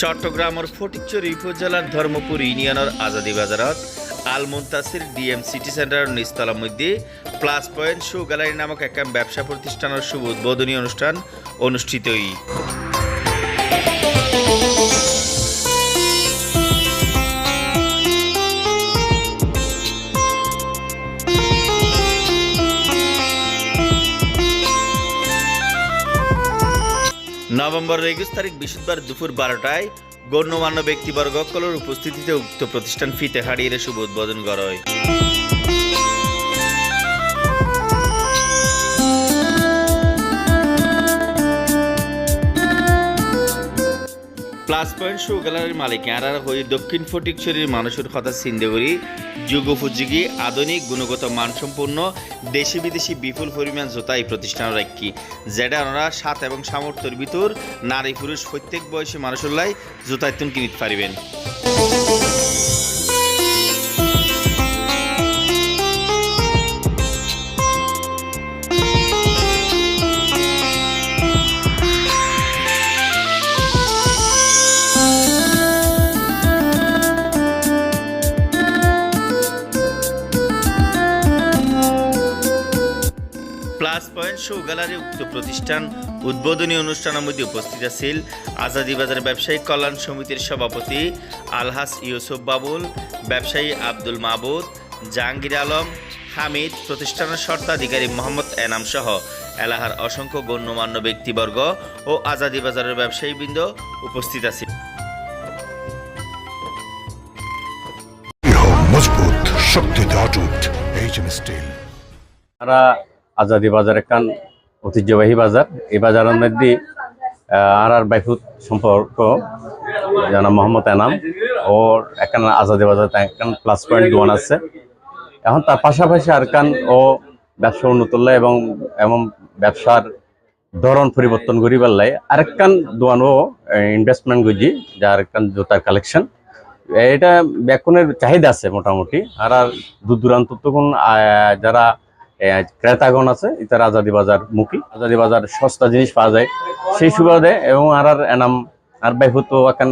চট্টগ্রামের ফটিকচর উপজেলার ধর্মপুর ইউনিয়নের আজাদি বাজারত আল মুন্তাসির ডিএম সিটি সেন্টারের নিস্তলার মধ্যে প্লাস পয়েন্ট শো গ্যালারি নামক একটা ব্যবসা প্রতিষ্ঠানের শুভ উদ্বোধনী অনুষ্ঠান অনুষ্ঠিত নভেম্বরের একুশ তারিখ বৃহস্পতিবার দুপুর বারোটায় গণ্যমান্য ব্যক্তিবর্গ কলর উপস্থিতিতে উক্ত প্রতিষ্ঠান ফিতে হারিয়ে শুভ উদ্বোধন করা। হয় প্লাস পয়েন্ট শো গ্যালারির মালিক আর হয়ে দক্ষিণ ফটিকছড়ির মানুষের কথা সিন্দেগুড়ি যুগোপযোগী, আধুনিক, গুণগত, মানসম্পন্ন দেশি বিদেশি বিপুল পরিমাণ জোতা এই প্রতিষ্ঠান রাখি যেটা ওনারা সাত এবং সামর্থ্যের ভিতর নারী পুরুষ প্রত্যেক বয়সী মানুষের লাই জোতা কিনিতে পারিবেন। শো গ্যালারি উক্ত প্রতিষ্ঠান উদ্বোধনী অনুষ্ঠানের মধ্যে উপস্থিত আছিল। আজাদি বাজার ব্যবসায়ী কল্যাণ সমিতির সভাপতি আলহাস ইউসুফ বাবুল ব্যবসায়ী আব্দুল মাহবুদ জাহাঙ্গীর আলম হামিদ প্রতিষ্ঠানের স্বত্বাধিকারী মোহাম্মদ এনাম সহ এলাহার অসংখ্য গণ্যমান্য ব্যক্তিবর্গ ও আজাদি বাজারের ব্যবসায়ীবৃন্দ উপস্থিত আছে মজবুত শক্তিতে অটুট এইচ এম স্টিল আমরা আজাদি বাজার একখান ঐতিহ্যবাহী বাজার। এই বাজারের মধ্যে আর আর বাইফুত সম্পর্ক জানা মোহাম্মদ এনাম। ওর একখান আজাদি বাজার একখান প্লাস পয়েন্ট দোয়ান আছে। এখন তার পাশাপাশি আর কান ও ব্যবসা উন্নত হলে এবং এবং ব্যবসার ধরন পরিবর্তন করি পারলাই আরেকখান দোয়ান ও ইনভেস্টমেন্ট করছি যার একখান জুতার কালেকশন এটা ব্যাকনের চাহিদা আছে মোটামুটি। আর আর দূর দূরান্ত তখন যারা ক্রেতাগণ আছে ইতার আজাদি বাজার মুখী। আজাদি বাজার সস্তা জিনিস পাওয়া যায়। সেই সুবাদে এবং আর আর এনাম, আর বাইফুত এখন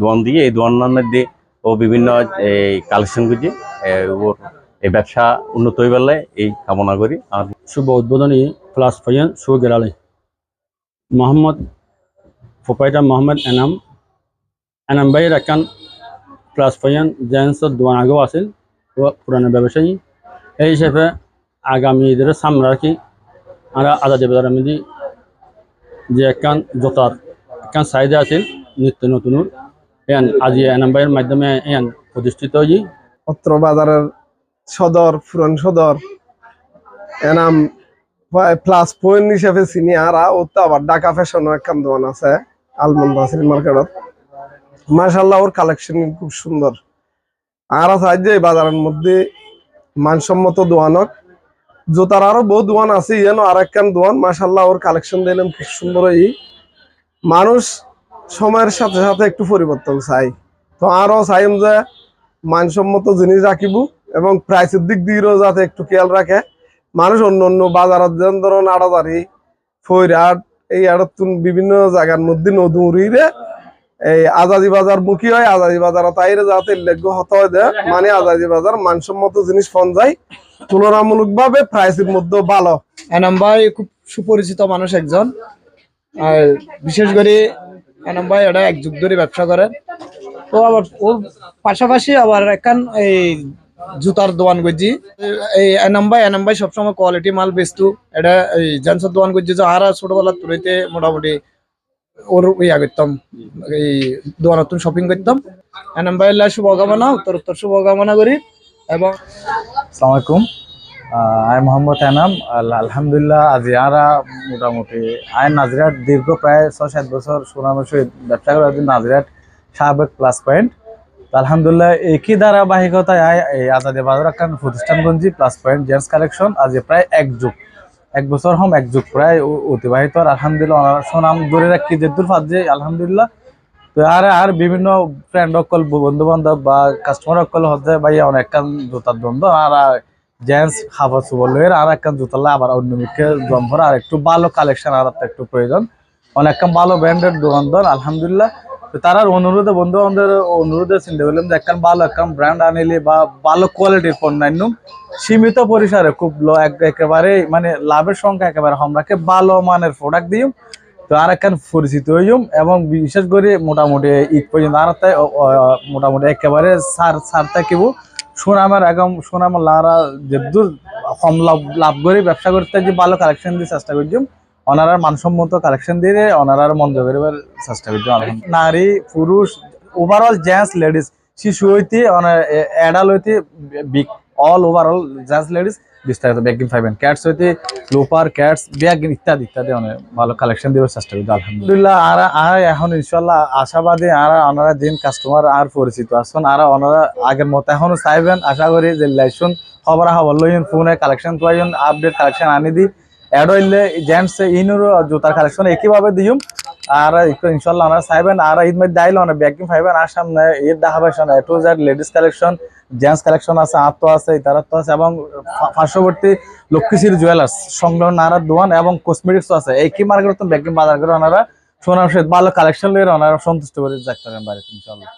দোয়ান দিয়ে, এই দোয়ানের মধ্যে ও বিভিন্ন এই কালেকশন গুজি ওর এই ব্যবসা উন্নত পেলে এই কামনা করি। আর শুভ উদ্বোধনী প্লাস ফাইন শো গেলালি মোহাম্মদ ফোপাইটা মোহাম্মদ এনাম এনাম ভাইয়ের একান প্লাস ফাইন জেন্টসের দোকান আগেও আছিল ও পুরানো ব্যবসায়ী। এই হিসেবে আগামী ঈদের সামনে রাখি আমরা আজাদি বাজারের মধ্যে যে একান জোতার একান চাহিদা আছিল নিত্য নতুন এন, আজি এনাম ভাইয়ের মাধ্যমে এন প্রতিষ্ঠিত হয়েছি। অত্র বাজারের সদর, পুরান সদর, এনাম প্লাস পয়েন্ট হিসেবে চিনি আর ও তো আবার ঢাকা ফ্যাশনও একখান দোকান আছে আলমন্দ আছিল মার্কেটত মার্শাল্লাহ ওর কালেকশন খুব সুন্দর। আর আছে যে বাজারের মধ্যে মানসম্মত দোয়ানক জোতার আরও বহু দোয়ান আছে যেন আর একখান দোয়ান। মার্শাল্লাহ ওর কালেকশন দিলাম খুব সুন্দর এই। মানুষ সময়ের সাথে সাথে একটু পরিবর্তন চাই তো আরও চাইম যে মানসম্মত জিনিস রাখিব এবং প্রাইসের দিক দিয়েও যাতে একটু খেয়াল রাখে। মানুষ অন্য অন্য বাজারত যেমন ধরুন আড়াদারি ফৈরাট, এই আড়ত বিভিন্ন জায়গার মধ্যে নদুরিরে এই আজাদি বাজার মুখী হয়, আজাদি বাজার তাইরে যাতে উল্লেখ্য হতে হয় মানে আজাদি বাজার মানসম্মত জিনিস ফোন যায়। তুলনামূলক ভাবে প্রাইসের মধ্যে ভালো। এনাম ভাই খুব সুপরিচিত মানুষ একজন। আর বিশেষ করে এনাম ভাই এটা এক যুগ ধরে ব্যবসা করে তো আবার ওর পাশাপাশি আবার একখান এই জুতার দোকান করছি এই এনাম ভাই এনাম ভাই সবসময় কোয়ালিটি মাল বেচতু এটা এই জেন্সের দোকান করছি যে আর ছোটবেলা তুলিতে মোটামুটি ওর ইয়া করতাম, এই দোকানত শপিং করতাম। এনাম ভাই শুভকামনা, উত্তর উত্তর শুভকামনা করি। এবং আলাইকুম। আই মোহাম্মদ এনাম। আলহামদুলিল্লাহ, আজি আরা মোটামুটি আই নাজিরাট দীর্ঘ প্রায় ছয় সাত বছর সুনামের সহিত ব্যবসা করার জন্য নাজিরাট সাবেক প্লাস পয়েন্ট আলহামদুলিল্লাহ, একই ধারাবাহিকতায় আই এই আজাদে বাজার একখান প্রতিষ্ঠানগঞ্জি প্লাস পয়েন্ট জেন্টস কালেকশন আজ প্রায় এক যুগ। এক বছর হম এক যুগ প্রায় অতিবাহিত আর আলহামদুলিল্লাহ সুনাম ধরে রাখি যে দূর ফাজে আলহামদুলিল্লাহ। তো আর আর বিভিন্ন ফ্রেন্ড অকল বন্ধু বান্ধব বা কাস্টমার অকল হচ্ছে ভাই অনেক কান জুতার দ্বন্দ্ব আর জেন্টস হাফা সুবলের আর একখান জুতালে আবার অন্য মুখে জম্পর আর একটু ভালো কালেকশন আর একটা প্রয়োজন। অনেক ভালো ব্র্যান্ডের দোকানদার আলহামদুলিল্লাহ। তারার অনুরোধে বন্ধু বান্ধবের অনুরোধে চিন্তা করলাম যে একখান ভালো একখান ব্র্যান্ড আনিলে বা ভালো কোয়ালিটির পণ্য আনুম সীমিত পরিসরে খুব লো, এক- একেবারে মানে লাভের সংখ্যা একেবারে আমরাকে ভালো মানের প্রোডাক্ট দিই তো আর একখান পরিচিত হইম এবং বিশেষ করে মোটামুটি ঈদ পর্যন্ত আর তাই মোটামুটি একেবারে সার সার থাকিব। সুনামের একদম সুনামের লারা যেদূর কম লাভ লাভ করে ব্যবসা করতে যে ভালো কালেকশন দিয়ে চেষ্টা করছিম ওনারা মানসম্মত কালেকশন দিয়ে ওনারা মন করিবার চেষ্টা আলহামদুলিল্লাহ। নারী, পুরুষ ওভারঅল জেন্টস লেডিস শিশু হইতে এডাল হইতে big all overall gents ladies বিস্তারিত ব্যাগিং পাইবেন। ক্যাটস হইতে লোপার ক্যাটস ব্যাগিং ইত্যাদি ইত্যাদি, অনেক ভালো কালেকশন দেওয়ার চেষ্টা করছি, আলহামদুলিল্লাহ। আর আর এখন ইনশাল্লাহ আশাবাদী, আর ওনারা দিন কাস্টমার আর পরিচিত। আসুন, আর ওনারা আগের মতো এখনও চাইবেন, আশা করি যে লাইসুন খবর খবর লইন ফোনে কালেকশন পাইন আপডেট কালেকশন আনি দি হইলে জেন্টস ইনুর জুতার কালেকশন একইভাবে দিম আর ইনশাল্লাহ ওনারা চাইবেন আর ঈদ মধ্যে আইলে অনেক ব্যাগিং পাইবেন আর সামনে ঈদ দেখা পাইছেন A to Z ladies collection gents collection আছে, আত্ম আছে, ইতারাত্ম আছে এবং পার্শ্ববর্তী লক্ষ্মীশ্রী জুয়েলার্স সংলগ্ন নারার দোকান এবং কসমেটিক্স আছে। একই মার্কেট ব্যাগিং বাজার করে ওনারা সুনাম সহিত ভালো কালেকশন লিয়ে ওনারা সন্তুষ্ট করে যাতে পারেন বাড়িতে ইনশাল্লাহ